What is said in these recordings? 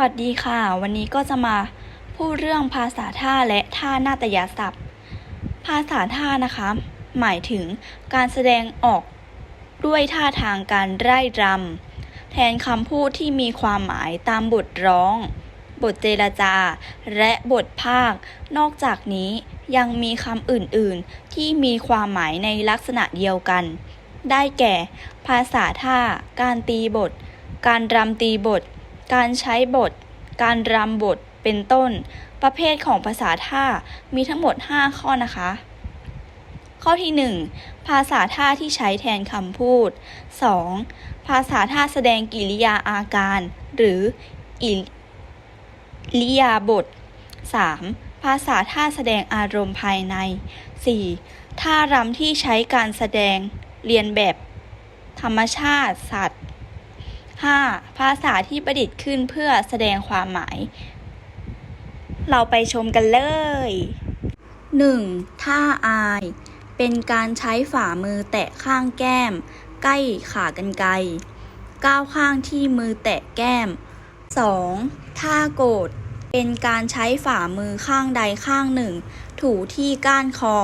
วัสดีค่ะ วันนี้ก็จะมาพูดเรื่องภาษาท่าและท่านาฏยศัพท์ ภาษาท่านะคะ หมายถึงการแสดงออกด้วยท่าทางการไร่รำแทนคำพูดที่มีความหมายตามบทร้อง บทเจรจา และบทภาค นอกจากนี้ยังมีคำอื่นๆ ที่มีความหมายในลักษณะเดียวกัน ได้แก่ ภาษาท่า การตีบท การรำตีบท การใช้บท การรำบท เป็นต้น ประเภทของภาษาท่ามีทั้งหมด 5 ข้อนะคะ ข้อที่ 1 ภาษาท่าที่ใช้แทนคำพูด 2. ภาษาท่าแสดงกิริยาอาการ หรืออิริยาบถ 3. ภาษาท่าแสดงอารมณ์ภายใน 4. ท่ารำที่ใช้การแสดงเรียนแบบธรรมชาติ สัตว์ 5. ภาษาที่ประดิษฐ์ขึ้นเพื่อแสดงความหมาย เราไปชมกันเลย 1. ท่าอาย เป็นการใช้ฝ่ามือแตะข้างแก้ม ใกล้ขากรรไกรก้าวข้างที่มือแตะแก้ม 2. ท่าโกรธ เป็นการใช้ฝ่ามือข้างใดข้างหนึ่ง ถูที่ก้านคอ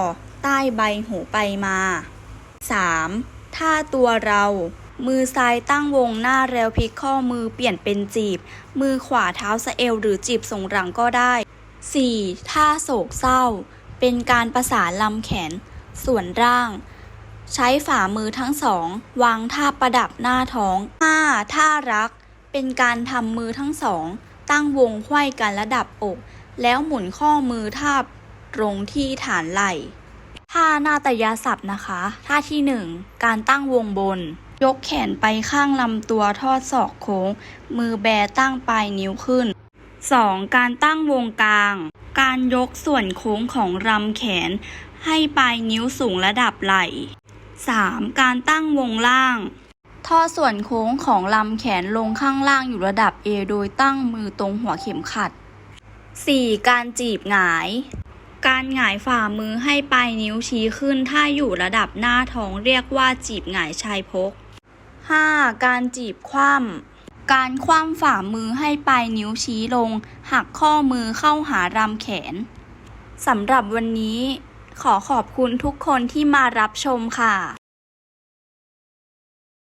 ใต้ใบหูไปมา 3. ท่าตัวเรา มือซ้ายตั้งวงหน้าแล้วพลิกข้อมือเปลี่ยนเป็นจีบ มือขวาเท้าสะเอวหรือจีบส่งหลังก็ได้ 4. ท่าโศกเศร้า เป็นการประสานลำแขน ส่วนร่าง ใช้ฝ่ามือทั้งสอง วางท่าประดับหน้าท้อง 5. ท่ารัก เป็นการทำมือทั้งสอง ตั้งวงไขว้กันระดับอก แล้วหมุนข้อมือท่าตรงที่ฐานไหล่ท่านาตยศัพท์นะคะ ท่าที่ 1 การตั้งวงบน ยกแขนไปข้างลำตัวทอดศอกโค้ง มือแบตั้งปลายนิ้วขึ้น 2. การตั้งวงกลาง การยกส่วนโค้งของลำแขน ให้ปลายนิ้วสูงระดับไหล่ 3. การตั้งวงล่าง ทอดส่วนโค้งของลำแขนลงข้างล่างอยู่ระดับเอโดยตั้งมือตรงหัวเข็มขัด 4. การจีบหงาย การหงายฝ่ามือให้ปลายนิ้วชี้ขึ้นถ้าอยู่ระดับหน้าท้องเรียกว่าจีบหงายชายพก 5. การจีบคว่ำการคว่ำฝ่ามือให้ปลายนิ้วชี้ลง หักข้อมือเข้าหารำแขนสำหรับวันนี้ขอขอบคุณทุกคนที่มารับชมค่ะ